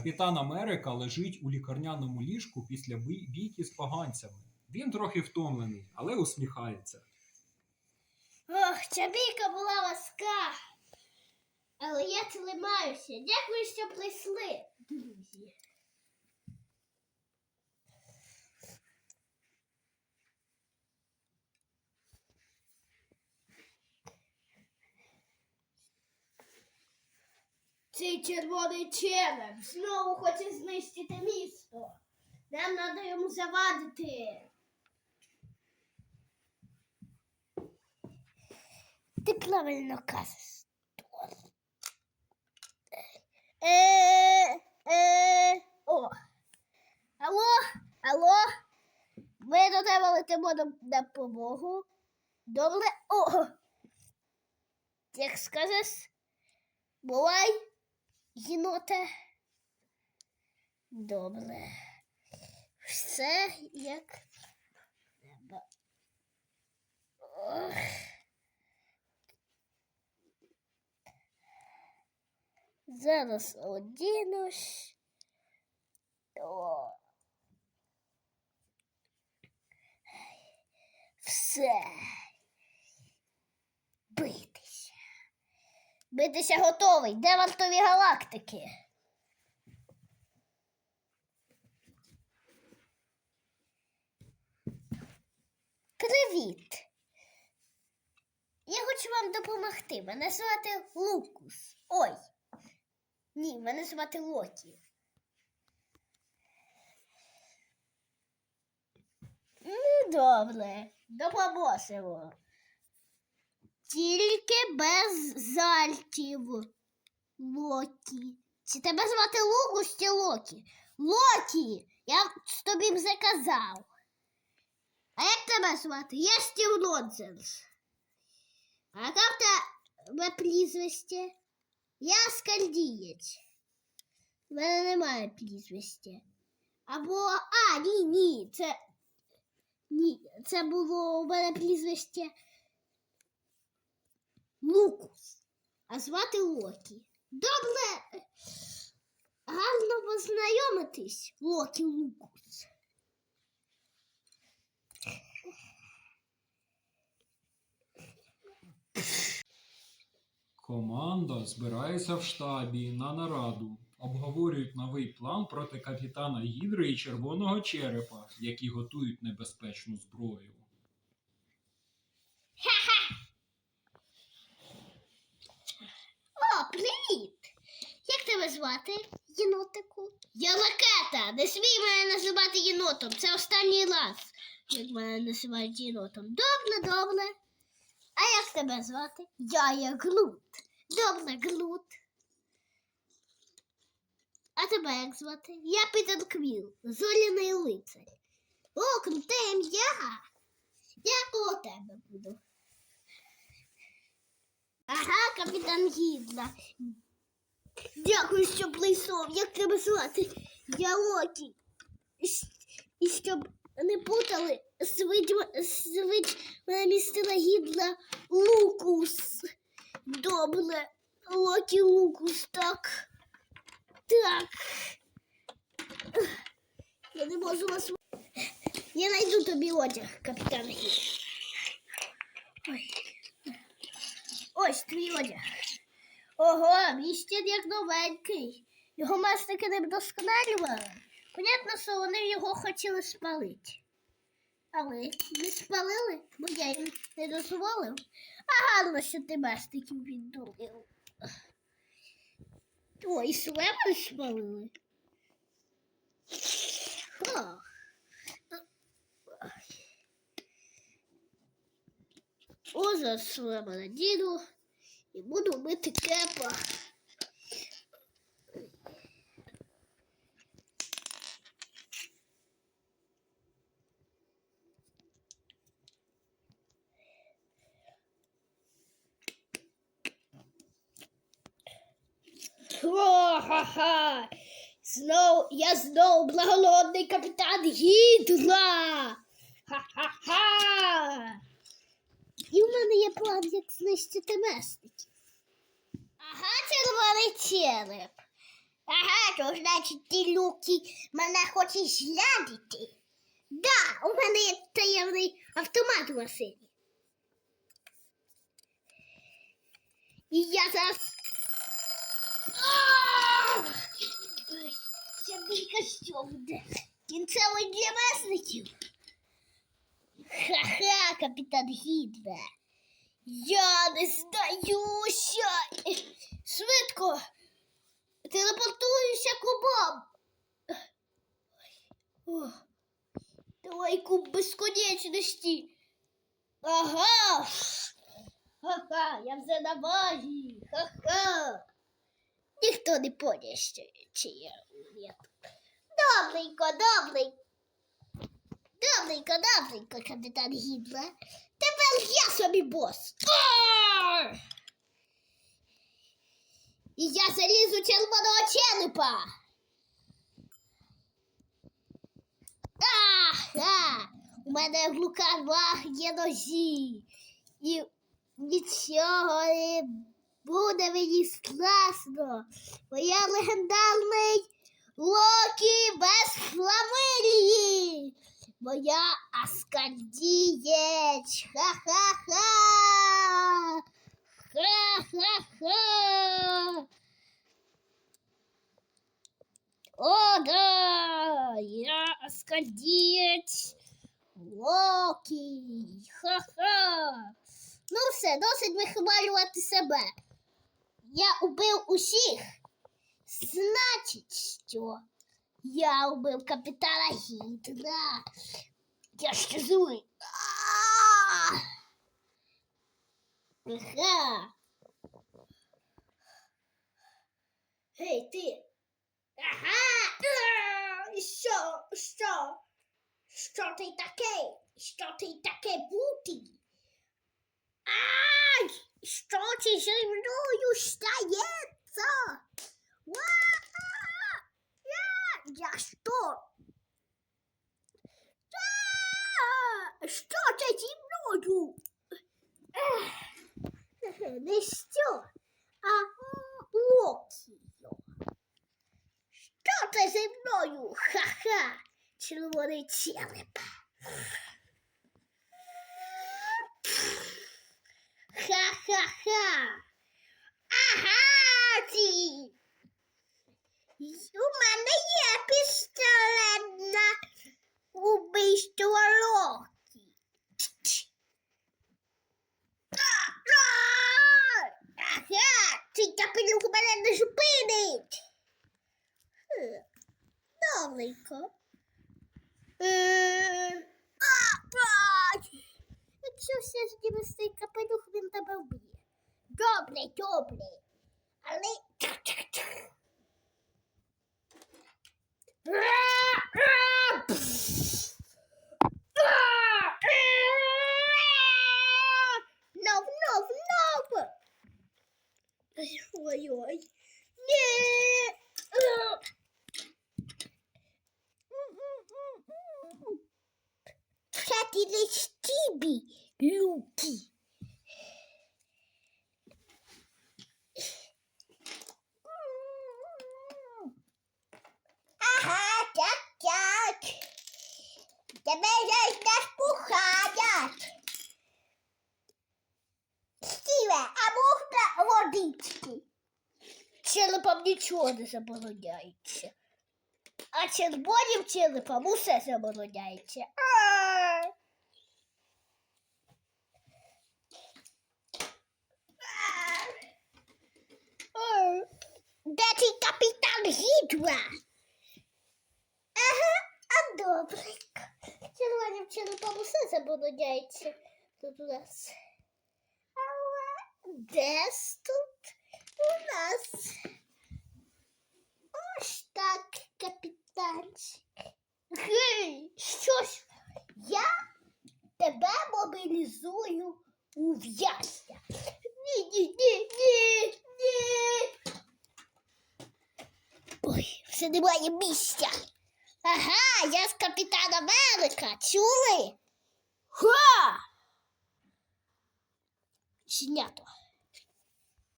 Капітан Америка лежить у лікарняному ліжку після бій- бійки з поганцями. Він трохи втомлений, але усміхається. Ох, ця бійка була важка. Але я тримаюся. Дякую, що прийшли, друзі. Цей червоний череп знову хоче знищити місто. Нам треба йому завадити. Ти правильно кажеш. Е, е, о. Алло, алло. Ми до тебе на допомогу. Добре. О. Як скажеш, бувай, єноте. Добре. Все як треба. Ох. Зараз одінусь. О. Все. Битися. Битися готовий. Де вартові галактики? Привіт. Я хочу вам допомогти. Мене звати Лукус. Ой. Ні, мене звати Локі. Ну, добре, допоможемо. Тільки без зальтів. Локі. Чи тебе звати Лукус чи Локі? Локі! Я тобі вже казав. А як тебе звати? Я Стів Нонсенс. А яка в тебе прізвище? Я скальдієць. У мене немає прізвища. Або. А, ні, ні. Це. Ні, це було у мене прізвище Лукус. А звати Локі. Добре. Гарно познайомитись, Локі Лукус. Команда збирається в штабі на нараду. Обговорюють новий план проти капітана Гідри і Червоного Черепа, які готують небезпечну зброю. О, привіт! Як тебе єнотику? Я Лакета. Не смій мене називати єнотом. Це останній раз, як мене називають єнотом. Добре, добре. А як тебе звати? Я є Глут. Добре, Глут. А тебе як звати? Я Пітер Квіл, зоряний лицар. О, круте ім'я. Я коло тебе буду. Ага, капітан Гідла. Дякую, що прийшов. Як тебе звати? Я Локі. І щоб не путали, звить, м- звить мене містила Гідла Лукус. Добре. Локі Лукус, так. Так. Я не можу вас. Я найду тобі одяг, капітан Гідла. Ой. Ось твій одяг. Ого, щит як новенький. Його масники не вдосконалювали. Понятно, що вони його хотіли спалити. Але не спалили, бо я їм не дозволив. А гарно, що ти масників віддурив. Ой, слева спалили. О. О, за слева надіну і буду мити кепа. Ха-ха! Знов, я знов благолодний капітан Гідла! Ха-ха-ха! Мене є план, як знищити месників. Ага, червоний череп. Ага, то значить ти Люкі мене хочеш зглядіти. Да, у мене є таємний автомат у машині. І я зараз. Ще білька що буде. Кінцевий для месників. Ха-ха, капітан Гітлер. Я не здаюся. Швидко. Телепортуюся кубом. О, давай куб безконечності. Ага. Ха-ха, я вже на магії. Ха-ха. Ніхто не поняє, що чи я. я тут. Добренько, добренько. Добренько, добренько, капітан Гітлер. Тепер я собі бос. І я залізу червоного черепа. Ага! У мене в руках є ножі. І нічого не буде мені страшно. Бо я легендарний Локі без фламилії. Моя Аскандієць. Ха-ха-ха. Ха-ха-ха. О, да, я Аскандієць. Локі. Ха-ха. Ну все, досить вихвалювати себе. Я убив усіх. Значить, що Я убив капітана Гітла. Я ще злий. Ага. Гей, ти. Ага. Що? Що? Що ти такий? Що ти таке бути? Ай! Що ти зі мною стається? Ва! Я, что? що? А! Що це зі мною? Не що, а локи. Що це зі мною? Ха-ха, червоний череп. Ха-ха-ха. Ага, ті. У мене є пістолет на убийство Локі. Ага, цей капелюх мене не зупинить. Хм, Добренько. Е, Якщо все ніби цей капелюх, він тебе вб'є. Добре, добре. Але. Нов, нов, нов. Ой-ой. Ні. Це ти Люкі. Ага, так, так. Тебе зараз не пухають. Стіве, а можна водички? Черепом нічого не забороняється. А червоним черепом усе забороняється. А! Де ти капітан Гідра? Ага, а добренько. Червоним черепом усе забороняється. Тут у нас. Але десь тут у нас. Ось так, капітанчик. Гей, щось. Я тебе мобілізую у в'язня. Ні, ні, ні, ні, ні. Ой, вже немає місця. Ага, я з капітан Америка. Чули? Ха! Знято.